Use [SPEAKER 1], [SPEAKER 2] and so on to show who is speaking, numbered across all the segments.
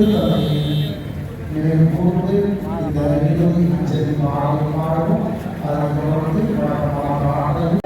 [SPEAKER 1] திருத்தந்தையை நினைவு கூர்ந்து இந்த நிகழ்வு தொடர்ந்து வழக்கமான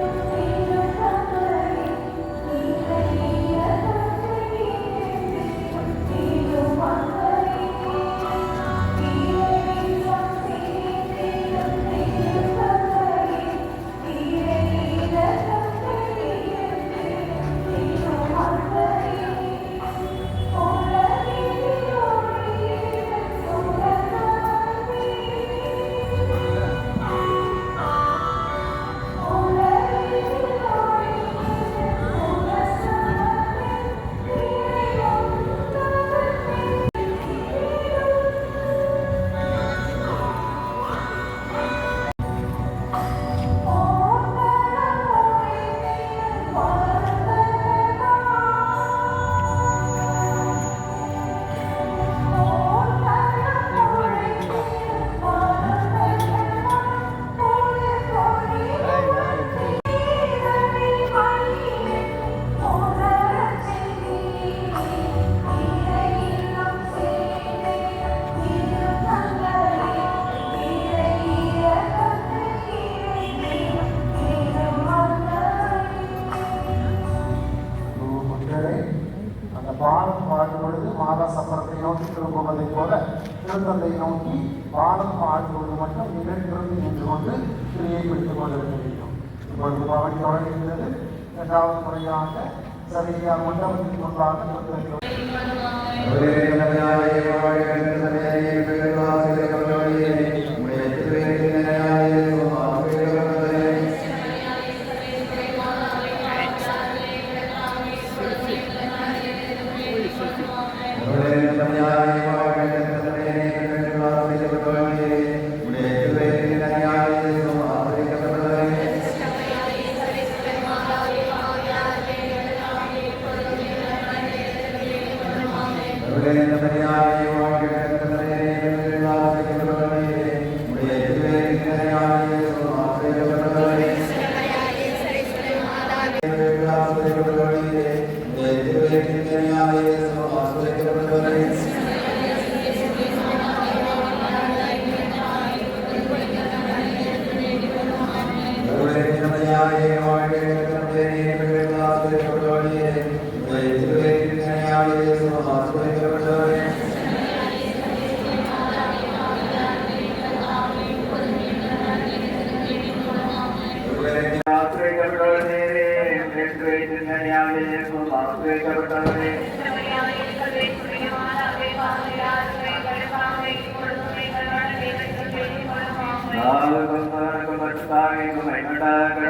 [SPEAKER 1] நோக்கி திரும்புவதைப் போல திருத்தந்தை நோக்கி பாடம் பாடுவது மட்டும் நிகழ்கிறது என்று கொண்டு திரையை பிடித்துக் கொண்டிருக்க வேண்டும். இப்பொழுது பவனி தொடங்குகிறது இரண்டாவது முறையாக சரியாக மண்டபத்தின் முன்பாக
[SPEAKER 2] ಕನ್ನಡ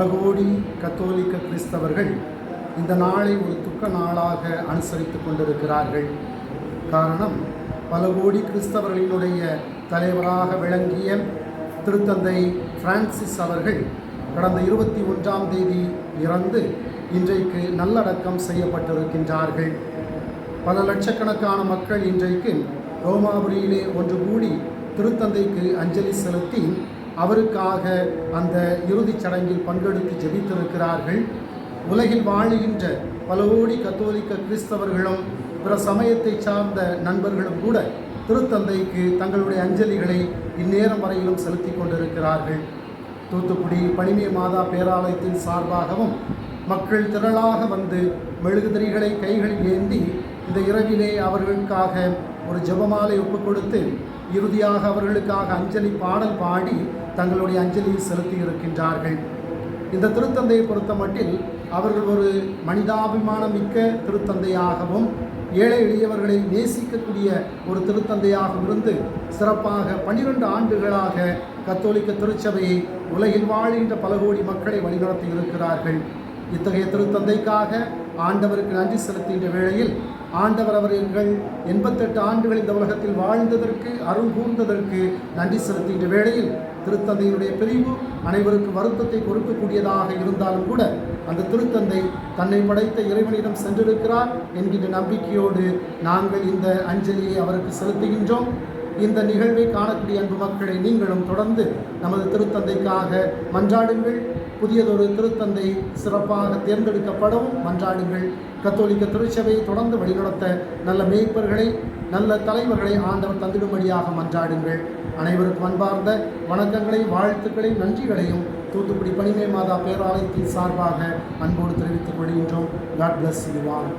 [SPEAKER 2] பல கோடி கத்தோலிக்க கிறிஸ்தவர்கள் இந்த நாளை ஒரு துக்க நாளாக அனுசரித்து கொண்டிருக்கிறார்கள். காரணம் பல கோடி கிறிஸ்தவர்களினுடைய தலைவராக விளங்கிய திருத்தந்தை பிரான்சிஸ் அவர்கள் கடந்த இருபத்தி ஒன்றாம் தேதி இறந்து இன்றைக்கு நல்லடக்கம் செய்யப்பட்டிருக்கின்றார்கள். பல லட்சக்கணக்கான மக்கள் இன்றைக்கு ரோமாபுரியிலே ஒன்று கூடி திருத்தந்தைக்கு அஞ்சலி செலுத்தி அவருக்காக அந்த இறுதிச் சடங்கில் பங்கெடுத்து ஜெபித்திருக்கிறார்கள். உலகில் வாழுகின்ற பல கோடி கத்தோலிக்க கிறிஸ்தவர்களும் பிற சமயத்தை சார்ந்த நண்பர்களும் கூட திருத்தந்தைக்கு தங்களுடைய அஞ்சலிகளை இந்நேரம் வரையிலும் செலுத்தி கொண்டிருக்கிறார்கள். தூத்துக்குடி பனிமே மாதா பேராலயத்தின் சார்பாகவும் மக்கள் திரளாக வந்து மெழுகுதிரிகளை கைகளில் ஏந்தி இந்த இரவிலே அவர்களுக்காக ஒரு ஜெபமாலை ஒப்புக் கொடுத்து இறுதியாக அவர்களுக்காக அஞ்சலி பாடல் பாடி தங்களுடைய அஞ்சலியை செலுத்தி இருக்கின்றார்கள் இந்த திருத்தந்தையை பொறுத்த மட்டில் அவர்கள் ஒரு மனிதாபிமானம் மிக்க திருத்தந்தையாகவும் ஏழை எளியவர்களை நேசிக்கக்கூடிய ஒரு திருத்தந்தையாகவும் இருந்து சிறப்பாக பன்னிரண்டு ஆண்டுகளாக கத்தோலிக்க திருச்சபையை உலகில் வாழ்கின்ற பல கோடி மக்களை வழிநடத்தி இருக்கிறார்கள். இத்தகைய திருத்தந்தைக்காக ஆண்டவருக்கு நன்றி செலுத்துகின்ற வேளையில் ஆண்டவர் அவர்கள் எண்பத்தெட்டு ஆண்டுகள் இந்த உலகத்தில் வாழ்ந்ததற்கு அருள் கூர்ந்ததற்கு நன்றி செலுத்துகின்ற வேளையில் திருத்தந்தையினுடைய பிரிவு அனைவருக்கும் வருத்தத்தை கொடுக்கக்கூடியதாக இருந்தாலும் கூட அந்த திருத்தந்தை தன்னை படைத்த இறைவனிடம் சென்றிருக்கிறார் என்கின்ற நம்பிக்கையோடு நாங்கள் இந்த அஞ்சலியை அவருக்கு செலுத்துகின்றோம். இந்த நிகழ்வை காணக்கூடிய அன்பு மக்களை நீங்களும் தொடர்ந்து நமது திருத்தந்தைக்காக மன்றாடுங்கள். புதியதொரு திருத்தந்தை சிறப்பாக தேர்ந்தெடுக்கப்படவும் மன்றாடுங்கள். கத்தோலிக்க திருச்சபையை தொடர்ந்து வழிநடத்த நல்ல மேய்ப்பர்களை நல்ல தலைவர்களை ஆண்டவர் தந்திடும்படியாக மன்றாடுங்கள். அனைவருக்கும் அன்பார்ந்த வணக்கங்களையும் வாழ்த்துக்களையும் நன்றிகளையும் தூத்துக்குடி பனிமே மாதா பேராலயத்தின் சார்பாக அன்போடு தெரிவித்துக் கொள்கின்றோம். God bless you all